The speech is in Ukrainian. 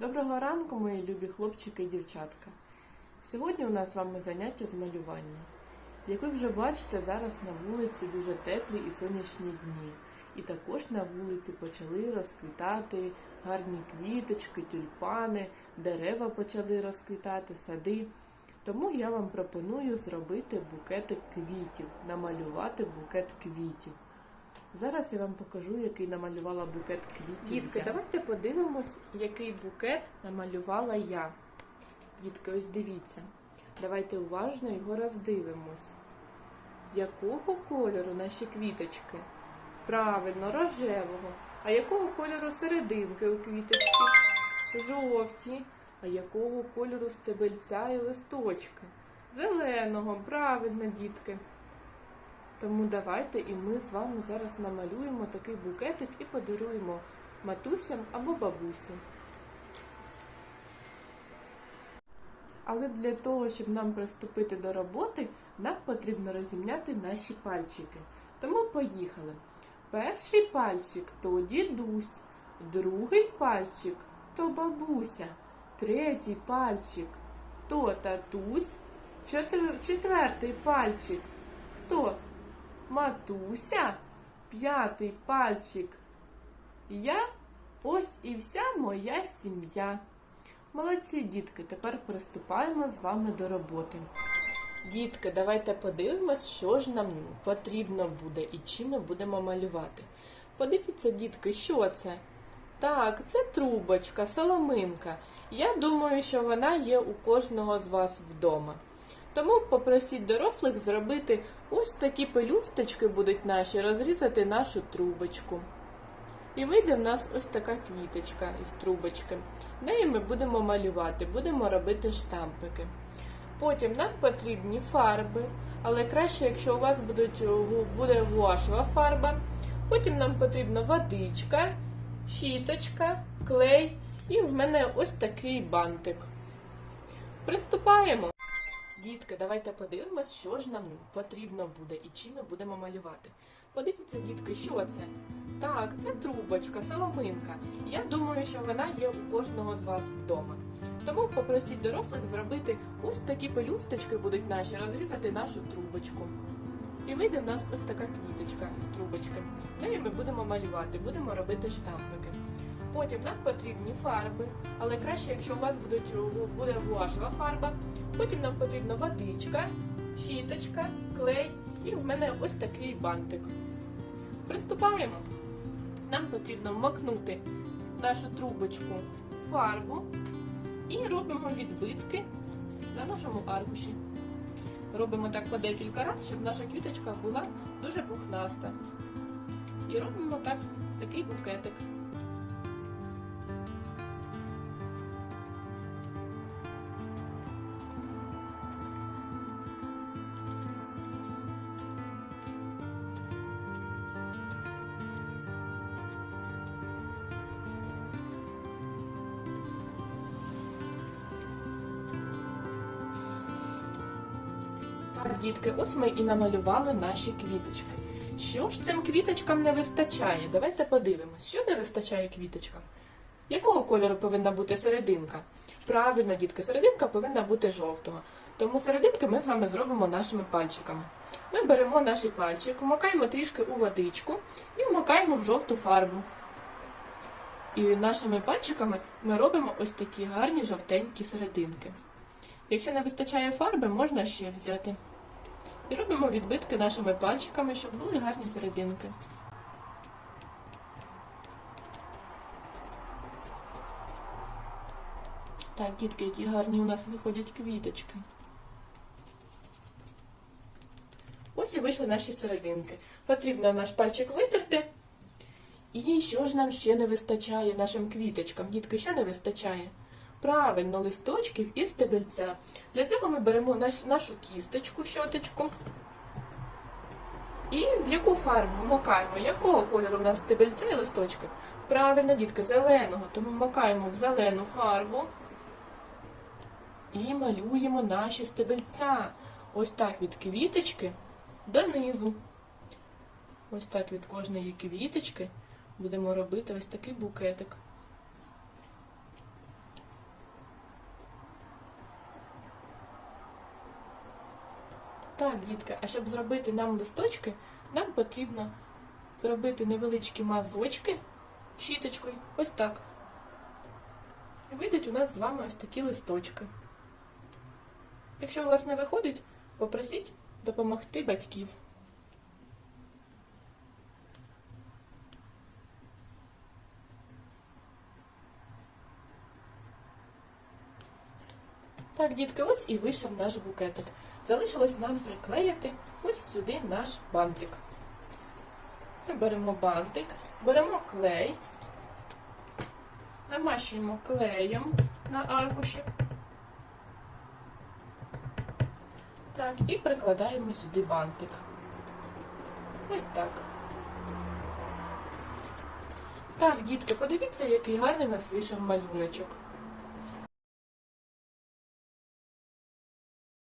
Доброго ранку, мої любі хлопчики і дівчатка. Сьогодні у нас з вами заняття з малювання. Як ви вже бачите, зараз на вулиці дуже теплі і сонячні дні. І також на вулиці почали розквітати гарні квіточки, тюльпани, дерева почали розквітати, сади. Тому я вам пропоную зробити букетик квітів, намалювати букет квітів. Зараз я вам покажу, який намалювала букет квітів. Дітки, давайте подивимось, який букет намалювала я. Дітки, ось дивіться. Давайте уважно його роздивимось. Якого кольору наші квіточки? Правильно, рожевого. А якого кольору серединки у квіточки? Жовті. А якого кольору стебельця і листочки? Зеленого, правильно, дітки. Тому давайте і ми з вами зараз намалюємо такий букетик і подаруємо матусям або бабусі. Але для того, щоб нам приступити до роботи, нам потрібно розімняти наші пальчики. Тому поїхали. Перший пальчик то дідусь, другий пальчик то бабуся, третій пальчик то татусь, четвертий пальчик хто? Матуся, п'ятий пальчик. Я ось і вся моя сім'я. Молодці, дітки, тепер приступаємо з вами до роботи. Дітки, давайте подивимось, що ж нам потрібно буде і чим ми будемо малювати. Подивіться, дітки, що це? Так, це трубочка, соломинка. Я думаю, що вона є у кожного з вас вдома. Тому попросіть дорослих зробити ось такі пелюсточки будуть наші, розрізати нашу трубочку. І вийде в нас ось така квіточка із трубочки. Нею ми будемо малювати, будемо робити штампики. Потім нам потрібні фарби, але краще, якщо у вас будуть, буде гуашева фарба. Потім нам потрібна водичка, щіточка, клей і в мене ось такий бантик. Приступаємо! Дітки, давайте подивимось, що ж нам потрібно буде і чим ми будемо малювати. Подивіться, дітки, що це? Так, це трубочка, соломинка. Я думаю, що вона є у кожного з вас вдома. Тому попросіть дорослих зробити ось такі пелюсточки будуть наші, розрізати нашу трубочку. І вийде в нас ось така квіточка із трубочки. Нею ми будемо малювати, будемо робити штампики. Потім нам потрібні фарби, але краще, якщо у вас будуть, буде гуашева фарба. Потім нам потрібна водичка, щіточка, клей і в мене ось такий бантик. Приступаємо. Нам потрібно вмокнути нашу трубочку в фарбу і робимо відбитки на нашому аркуші. Робимо так по декілька разів, щоб наша квіточка була дуже пухнаста. І робимо так такий букетик. Так, дітки, ось ми і намалювали наші квіточки. Що ж цим квіточкам не вистачає? Давайте подивимось, що не вистачає квіточкам. Якого кольору повинна бути серединка? Правильно, дітки, серединка повинна бути жовтого. Тому серединки ми з вами зробимо нашими пальчиками. Ми беремо наш пальчик, вмокаємо трішки у водичку і вмокаємо в жовту фарбу. І нашими пальчиками ми робимо ось такі гарні жовтенькі серединки. Якщо не вистачає фарби, можна ще взяти. І робимо відбитки нашими пальчиками, щоб були гарні серединки. Так, дітки, які гарні у нас виходять квіточки. Ось і вийшли наші серединки. Потрібно наш пальчик витерти. І що ж нам ще не вистачає нашим квіточкам? Дітки, що не вистачає? Правильно, листочків і стебельця. Для цього ми беремо наш, нашу кісточку, щоточку. І в яку фарбу вмокаємо? Якого кольору у нас стебельця і листочки? Правильно, дітки, зеленого. Тому вмокаємо в зелену фарбу і малюємо наші стебельця. Ось так від квіточки донизу. Ось так від кожної квіточки будемо робити ось такий букетик. Так, дітка, а щоб зробити нам листочки, нам потрібно зробити невеличкі мазочки щіточкою. Ось так. І вийдуть у нас з вами ось такі листочки. Якщо у вас не виходить, попросіть допомогти батьків. Так, дітки, ось і вийшов наш букетик. Залишилось нам приклеїти ось сюди наш бантик. Ми беремо бантик, беремо клей, намащуємо клеєм на аркуші. Так, і прикладаємо сюди бантик. Ось так. Так, дітки, подивіться, який гарний нас вийшов малюночок.